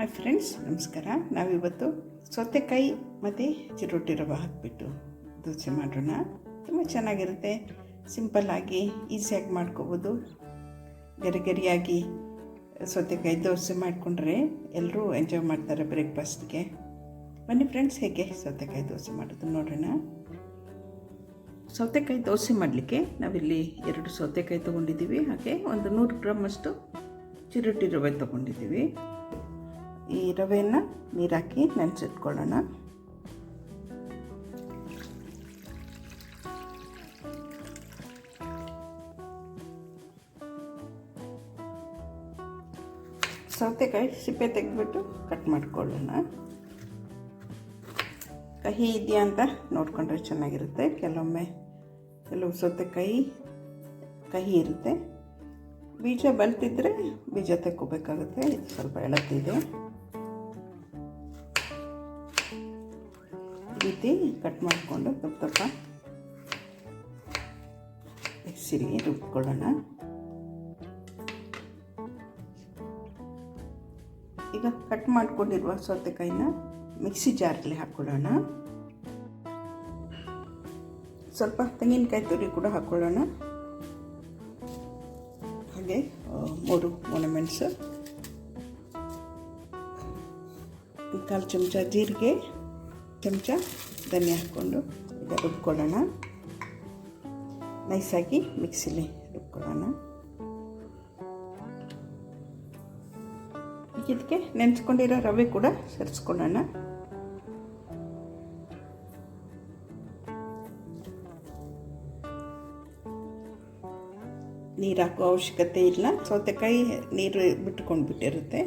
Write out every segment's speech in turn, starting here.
Hi friends ನಮಸ್ಕಾರ. ನಾವಿವತ್ತು ಸೌತೆಕಾಯಿ ಮತ್ತು ಚಿರೋಟಿ ರವೆ ಹಾಕಿಬಿಟ್ಟು ದೋಸೆ ಮಾಡೋಣ. ತುಂಬ ಚೆನ್ನಾಗಿರುತ್ತೆ. ಸಿಂಪಲ್ಲಾಗಿ ಈಸಿಯಾಗಿ ಮಾಡ್ಕೋಬೋದು. ಗರಿ ಗರಿಯಾಗಿ ಸೌತೆಕಾಯಿ ದೋಸೆ ಮಾಡಿಕೊಂಡ್ರೆ ಎಲ್ಲರೂ ಎಂಜಾಯ್ ಮಾಡ್ತಾರೆ ಬ್ರೇಕ್ಫಾಸ್ಟ್ಗೆ ಬನ್ನಿ ಫ್ರೆಂಡ್ಸ್ ಹೇಗೆ ಸೌತೆಕಾಯಿ ದೋಸೆ ಮಾಡೋದು ನೋಡೋಣ. ಸೌತೆಕಾಯಿ ದೋಸೆ ಮಾಡಲಿಕ್ಕೆ ನಾವಿಲ್ಲಿ ಎರಡು ಸೌತೆಕಾಯಿ ತೊಗೊಂಡಿದ್ದೀವಿ. ಹಾಗೆ ಒಂದು ನೂರು ಗ್ರಾಮಷ್ಟು ಚಿರೋಟಿ ರವೆ ತೊಗೊಂಡಿದ್ದೀವಿ. ಈ ರವೆಯನ್ನು ನೀರಾಕಿ ನೆನೆಸಿಟ್ಕೊಳ್ಳೋಣ. ಸೌತೆಕಾಯಿ ಸಿಪ್ಪೆ ತೆಗೆದ್ಬಿಟ್ಟು ಕಟ್ ಮಾಡ್ಕೊಳ್ಳೋಣ. ಕಹಿ ಇದೆಯಾ ಅಂತ ನೋಡಿಕೊಂಡ್ರೆ ಚೆನ್ನಾಗಿರುತ್ತೆ. ಕೆಲವೊಮ್ಮೆ ಕೆಲವು ಸೌತೆಕಾಯಿ ಕಹಿ ಇರುತ್ತೆ. ಬೀಜ ಬಲ್ತಿದ್ರೆ ಬೀಜ ತೆಕ್ಕೋಬೇಕಾಗುತ್ತೆ. ಸ್ವಲ್ಪ ಎಳತಿದೆ. ರೀತಿ ಕಟ್ ಮಾಡಿಕೊಂಡು ದಪ್ಪ ದಪ್ಪ ಮಿಕ್ಸಿಲಿ ರುಬ್ಕೊಳ್ಳೋಣ. ಈಗ ಕಟ್ ಮಾಡ್ಕೊಂಡಿರುವ ಸೌತೆಕಾಯಿನ ಮಿಕ್ಸಿ ಜಾರಲ್ಲಿ ಹಾಕ್ಕೊಳ್ಳೋಣ ಸ್ವಲ್ಪ ತೆಂಗಿನಕಾಯಿ ತುರಿ ಕೂಡ ಹಾಕ್ಕೊಳ್ಳೋಣ ಹಾಗೆ ಮೂರು ಒಣಮೆಣಸು ಕಾಲು ಚಮಚ ಜೀರಿಗೆ. ಚಮಚ ಧನಿಯಾ ಹಾಕ್ಕೊಂಡು ಈಗ ರುಬ್ಕೊಳ್ಳೋಣ. ನೈಸಾಗಿ ಮಿಕ್ಸಿಲಿ ರುಬ್ಕೊಳ್ಳೋಣ. ಇದಕ್ಕೆ ನೆನೆಸ್ಕೊಂಡಿರೋ ರವೆ ಕೂಡ ಸೇರಿಸ್ಕೊಳ್ಳೋಣ. ನೀರು ಹಾಕೋ ಅವಶ್ಯಕತೆ ಇಲ್ಲ. ಸೌತೆಕಾಯಿ ನೀರು ಬಿಟ್ಕೊಂಡು ಬಿಟ್ಟಿರುತ್ತೆ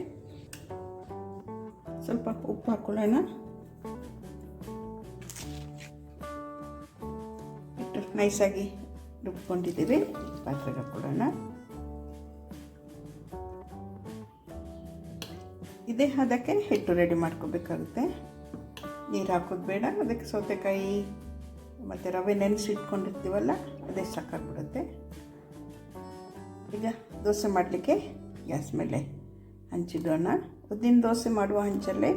ಸ್ವಲ್ಪ ಉಪ್ಪು ಹಾಕ್ಕೊಳ್ಳೋಣ ನೈಸಾಗಿ ರುಬ್ಕೊಂಡಿದ್ದೀವಿ. ಪಾತ್ರೆಗೆ ಹಾಕ್ಕೊಳ್ಳೋಣ ಇದೇ ಅದಕ್ಕೆ ಹಿಟ್ಟು ರೆಡಿ ಮಾಡ್ಕೋಬೇಕಾಗುತ್ತೆ. ನೀರು ಹಾಕೋದು ಬೇಡ. ಅದಕ್ಕೆ ಸೌತೆಕಾಯಿ ಮತ್ತು ರವೆ ನೆನೆಸಿಟ್ಕೊಂಡಿರ್ತೀವಲ್ಲ, ಅದೇ ಸಾಕಾಗ್ಬಿಡುತ್ತೆ. ಈಗ ದೋಸೆ ಮಾಡಲಿಕ್ಕೆ ಗ್ಯಾಸ್ ಮೇಲೆ ಹಂಚಿಡೋಣ. ಉದ್ದಿನ ದೋಸೆ ಮಾಡುವ ಹಂಚಲ್ಲೇ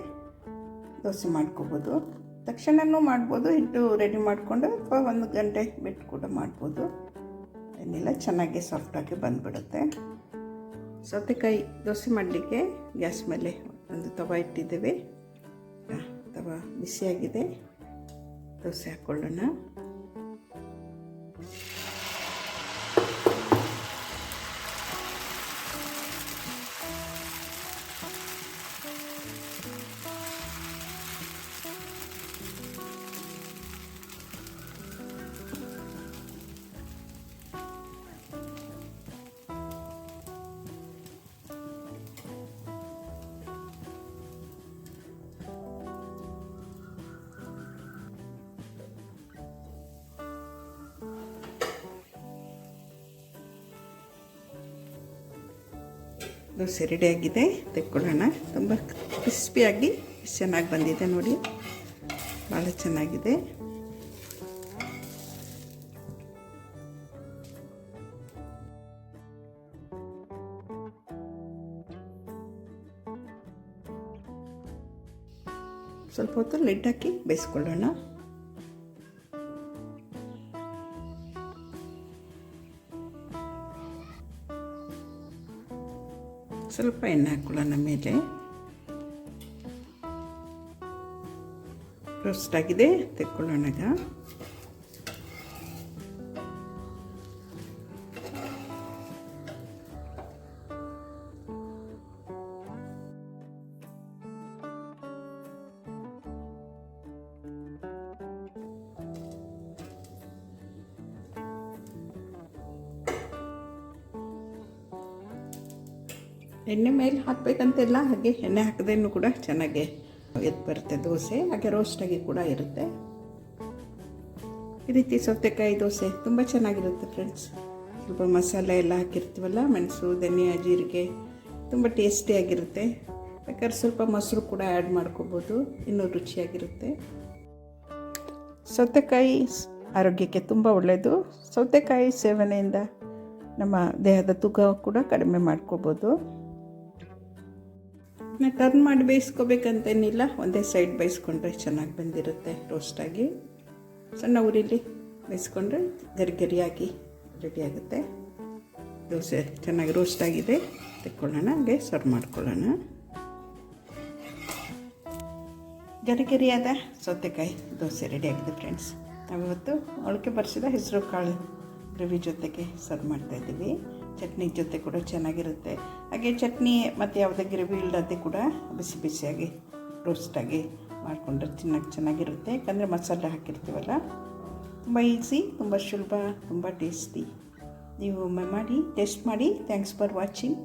ದೋಸೆ ಮಾಡ್ಕೋಬೋದು. ತಕ್ಷಣವೂ ಮಾಡ್ಬೋದು, ಹಿಟ್ಟು ರೆಡಿ ಮಾಡಿಕೊಂಡು ಅಥವಾ ಒಂದು ಗಂಟೆ ಬಿಟ್ಟು ಕೂಡ ಮಾಡ್ಬೋದು. ಏನಿಲ್ಲ, ಚೆನ್ನಾಗಿ ಸಾಫ್ಟಾಗಿ ಬಂದುಬಿಡುತ್ತೆ. ಸೌತೆಕಾಯಿ ದೋಸೆ ಮಾಡಲಿಕ್ಕೆ ಗ್ಯಾಸ್ ಮೇಲೆ ಒಂದು ತವ ಇಟ್ಟಿದ್ದೇವೆ. ತವ ಬಿಸಿಯಾಗಿದೆ. ದೋಸೆ ಹಾಕ್ಕೊಳ್ಳೋಣ ದೋಸೆ ರೆಡಿಯಾಗಿದೆ ತೆಕ್ಕೊಳ್ಳೋಣ ತುಂಬ ಕ್ರಿಸ್ಪಿಯಾಗಿ ಚೆನ್ನಾಗಿ ಬಂದಿದೆ ನೋಡಿ. ಭಾಳ ಚೆನ್ನಾಗಿದೆ. ಸ್ವಲ್ಪ ಹೊತ್ತು ಲಿಡ್ ಹಾಕಿ ಬೇಯಿಸ್ಕೊಳ್ಳೋಣ. ಸ್ವಲ್ಪ ಎಣ್ಣೆ ಹಾಕೊಳ್ಳೋಣ ಮೇಲೆ. ರೋಸ್ಟ್ ಆಗಿದೆ ತೆಕ್ಕೊಳ್ಳೋಣ ಎಣ್ಣೆ ಮೇಲೆ ಹಾಕಬೇಕಂತೆಲ್ಲ, ಹಾಗೆ ಎಣ್ಣೆ ಹಾಕದೇನು ಕೂಡ ಚೆನ್ನಾಗಿ ಎದ್ದು ಬರುತ್ತೆ ದೋಸೆ, ಹಾಗೆ ರೋಸ್ಟಾಗಿ ಕೂಡ ಇರುತ್ತೆ. ಈ ರೀತಿ ಸೌತೆಕಾಯಿ ದೋಸೆ ತುಂಬ ಚೆನ್ನಾಗಿರುತ್ತೆ ಫ್ರೆಂಡ್ಸ್ ಸ್ವಲ್ಪ ಮಸಾಲೆ ಎಲ್ಲ ಹಾಕಿರ್ತೀವಲ್ಲ, ಮೆಣಸು, ಧನಿಯಾ, ಜೀರಿಗೆ, ತುಂಬ ಟೇಸ್ಟಿಯಾಗಿರುತ್ತೆ ಯಾಕಂದ್ರೆ ಸ್ವಲ್ಪ ಮೊಸರು ಕೂಡ ಆ್ಯಡ್ ಮಾಡ್ಕೋಬೋದು, ಇನ್ನೂ ರುಚಿಯಾಗಿರುತ್ತೆ. ಸೌತೆಕಾಯಿ ಆರೋಗ್ಯಕ್ಕೆ ತುಂಬ ಒಳ್ಳೆಯದು ಸೌತೆಕಾಯಿ ಸೇವನೆಯಿಂದ ನಮ್ಮ ದೇಹದ ತೂಕ ಕೂಡ ಕಡಿಮೆ ಮಾಡ್ಕೋಬೋದು. ನಾ ಟರ್ನ್ ಮಾಡಿ ಬೇಯಿಸ್ಕೋಬೇಕಂತೇನಿಲ್ಲ, ಒಂದೇ ಸೈಡ್ ಬೇಯಿಸ್ಕೊಂಡ್ರೆ ಚೆನ್ನಾಗಿ ಬಂದಿರುತ್ತೆ ರೋಸ್ಟಾಗಿ ಸಣ್ಣ ಊರಿಲಿ ಬೇಯಿಸ್ಕೊಂಡ್ರೆ ಗರಿ ಗರಿಯಾಗಿ ರೆಡಿ ಆಗುತ್ತೆ. ದೋಸೆ ಚೆನ್ನಾಗಿ ರೋಸ್ಟ್ ಆಗಿದೆ, ತೆಕ್ಕೊಳ್ಳೋಣ, ಹಾಗೆ ಸರ್ವ್ ಮಾಡ್ಕೊಳ್ಳೋಣ. ಗರಿ ಗರಿಯಾದ ಸೌತೆಕಾಯಿ ದೋಸೆ ರೆಡಿ ಆಗಿದೆ ಫ್ರೆಂಡ್ಸ್ ನಾವಿವತ್ತು ಮೊಳಕೆ ಬರೆಸಿದ ಹೆಸರು ಕಾಳು ಗ್ರೇವಿ ಜೊತೆಗೆ ಸರ್ವ್ ಮಾಡ್ತಾಯಿದ್ದೀವಿ ಚಟ್ನಿ ಜೊತೆ ಕೂಡ ಚೆನ್ನಾಗಿರುತ್ತೆ. ಹಾಗೆ ಚಟ್ನಿ ಮತ್ತು ಯಾವುದೇ ಗ್ರೇವಿ ಇಲ್ಲದೆ ಕೂಡ ಬಿಸಿ ಬಿಸಿಯಾಗಿ ರೋಸ್ಟಾಗಿ ಮಾಡಿಕೊಂಡ್ರೆ ತಿನ್ನೋಕ್ಕೆ ಚೆನ್ನಾಗಿರುತ್ತೆ. ಯಾಕಂದರೆ ಮಸಾಲೆ ಹಾಕಿರ್ತೀವಲ್ಲ, ತುಂಬ ಈಸಿ ತುಂಬ ಸುಲಭ ತುಂಬ ಟೇಸ್ಟಿ ನೀವು ಮಾಡಿ ಟೇಸ್ಟ್ ಮಾಡಿ. Thanks for watching